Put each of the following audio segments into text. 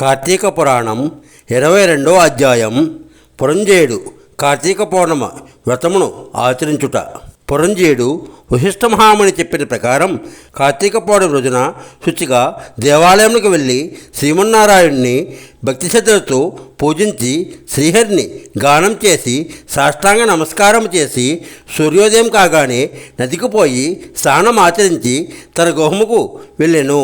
కార్తీక పురాణం ఇరవై రెండో అధ్యాయం. పురంజేయుడు కార్తీక పౌర్ణమ వ్రతమును ఆచరించుట. పురంజేయుడు వశిష్ఠ మహాముని చెప్పిన ప్రకారం కార్తీక పౌర్ణమి రోజున శుచిగా దేవాలయంలోకి వెళ్ళి శ్రీమన్నారాయణుని భక్తి శ్రద్ధలతో పూజించి శ్రీహరిని గానం చేసి సాష్టాంగ నమస్కారం చేసి సూర్యోదయం కాగానే నదికి పోయి స్నానం ఆచరించి తన గుహముకు వెళ్ళెను.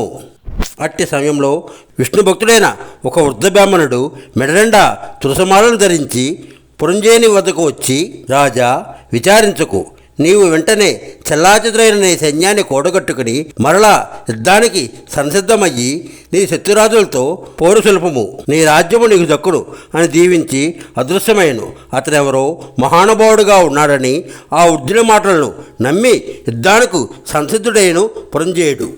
అట్టి సమయంలో విష్ణు భక్తుడైన ఒక వృద్ధ బ్రాహ్మణుడు మెడరెండా తులసమాలను ధరించి పురంజేని వద్దకు వచ్చి రాజా విచారించకు. నీవు వెంటనే చెల్లాచెదురైన నీ సైన్యాన్ని కూడగట్టుకుని మరలా యుద్ధానికి సంసిద్ధమయ్యి నీ శత్రురాజులతో పోరు సులభము. నీ రాజ్యము నీకు దక్కును అని దీవించి అదృశ్యమైను అతనెవరో మహానుభావుడుగా ఉన్నాడని ఆ వృద్ధుని మాటలను నమ్మి యుద్ధానికి సంసిద్ధుడైన పురంజేయుడు.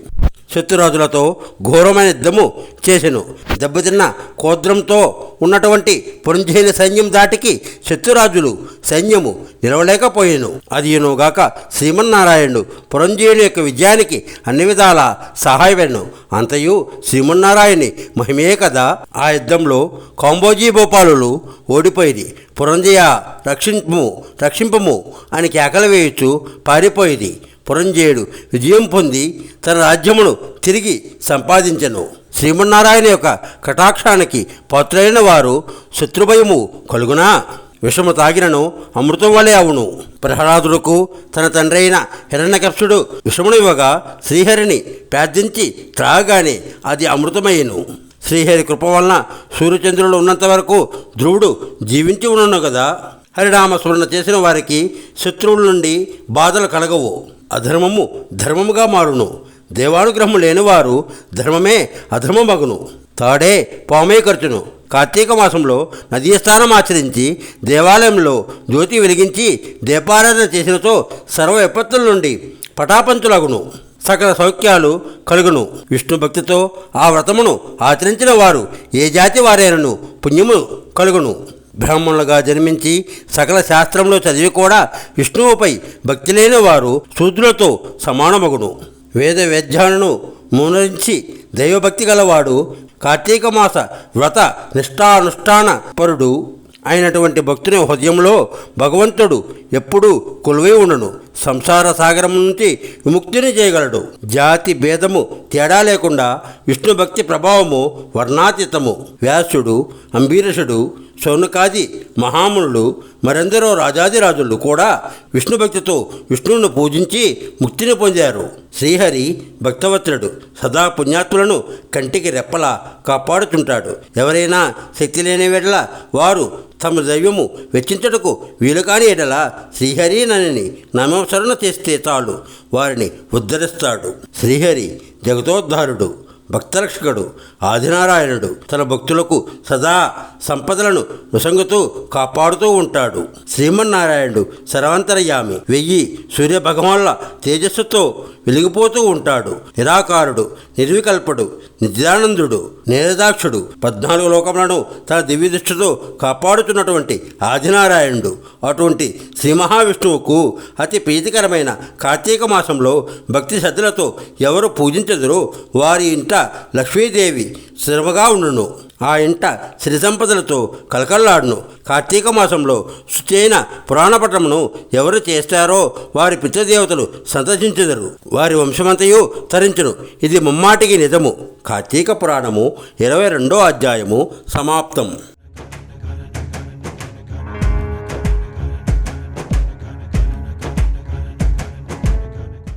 శత్రురాజులతో ఘోరమైన యుద్ధము చేసెను. దెబ్బతిన్న కోద్రంతో ఉన్నటువంటి పురంజేయుని సైన్యం దాటికి శత్రురాజులు సైన్యము నిలవలేకపోయాను. అదియునుగాక శ్రీమన్నారాయణుడు పురంజేయుని యొక్క విజయానికి అన్ని విధాల సహాయపడను. అంతయు శ్రీమన్నారాయణి మహిమే కదా. ఆ యుద్ధంలో కాంబోజీ భోపాలులు ఓడిపోయింది పురంజయ రక్షింపము రక్షింపము అని కేకలు వేయచ్చు పారిపోయేది పురంజేయుడు విజయం పొంది తన రాజ్యమును తిరిగి సంపాదించెను. శ్రీమన్నారాయణ యొక్క కటాక్షానికి పాత్రైన వారు శత్రుభయము కలుగునా? విషము తాగినను అమృతం వలె అవును. ప్రహ్లాదుడుకు తన తండ్రి అయిన హిరణ్యకర్షుడు విషమును ఇవ్వగా శ్రీహరిని ప్రార్థించి త్రాగగానే అది అమృతమయ్యను. శ్రీహరి కృప వలన సూర్యచంద్రులు ఉన్నంత వరకు ధ్రువుడు జీవించి ఉన్నాను కదా హరిరామ స్మరణ చేసిన వారికి శత్రువుల నుండి బాధలు కలగవు. అధర్మము ధర్మముగా మారును. దేవానుగ్రహము లేనివారు ధర్మమే అధర్మమగును. తాడే పామే ఖర్చును కార్తీక మాసంలో నదీ స్నానం ఆచరించి దేవాలయంలో జ్యోతి వెలిగించి దీపారాధన చేసినతో సర్వ విపత్తుల నుండి పటాపంచులగును సకల సౌఖ్యాలు కలుగును. విష్ణు భక్తితో ఆ వ్రతమును ఆచరించిన వారు ఏ జాతి వారైనను పుణ్యము కలుగును. బ్రాహ్మణులుగా జన్మించి సకల శాస్త్రంలో చదివి కూడా విష్ణువుపై భక్తి లేని వారు శూద్రులతో సమానమగును. వేద వేద్యాలను మునరించి దైవభక్తి గలవాడు కార్తీక మాస వ్రత నిష్ఠానుష్ఠాన పరుడు అయినటువంటి భక్తుని హృదయంలో భగవంతుడు ఎప్పుడూ కొలువై ఉండను. సంసార సాగరం నుంచి విముక్తిని చేయగలడు. జాతి భేదము తేడా లేకుండా విష్ణు భక్తి ప్రభావము వర్ణాతీతము. వ్యాసుడు అంబీరసుడు శౌనకాది మహామునులు మరెందరో రాజాదిరాజులు కూడా విష్ణుభక్తితో విష్ణువును పూజించి ముక్తిని పొందారు. శ్రీహరి భక్తవత్రుడు సదా పుణ్యాత్ములను కంటికి రెప్పలా కాపాడుతుంటాడు. ఎవరైనా శక్తి లేని వేళ వారు తమ దైవము వెచ్చించటకు వీలు కాని ఎడల శ్రీహరినని నామస్మరణ చేస్తే చాలు. వారిని ఉద్ధరిస్తాడు. శ్రీహరి జగతోద్ధారుడు భక్తరక్షకుడు ఆదినారాయణుడు తన భక్తులకు సదా సంపదలను నుసంగుతూ కాపాడుతూ ఉంటాడు. శ్రీమన్నారాయణుడు సర్వాంతరయామి వెయ్యి సూర్య భగవాన్ల తేజస్సుతో వెలిగిపోతూ ఉంటాడు. నిరాకారుడు నిర్వికల్పుడు నిత్యానందుడు నేరదాక్షుడు పద్నాలుగు లోకములను తన దివ్య దృష్టితో కాపాడుతున్నటువంటి ఆదినారాయణుడు. అటువంటి శ్రీ మహావిష్ణువుకు అతి ప్రీతికరమైన కార్తీక మాసంలో భక్తి శ్రద్ధలతో ఎవరు పూజించదురో వారి ఇంట లక్ష్మీదేవి స్థిరముగా ఉండును. ఆ ఇంట సిరి సంపదలతో కలకల్లాడును కార్తీక మాసంలో సుచైన పురాణపటమును ఎవరు చేస్తారో వారి పితృదేవతలు సంతసించెదరు వారి వంశమంతయు తరించును. ఇది ముమ్మాటికి నిజము. కార్తీక పురాణము ఇరవై రెండో అధ్యాయము సమాప్తం.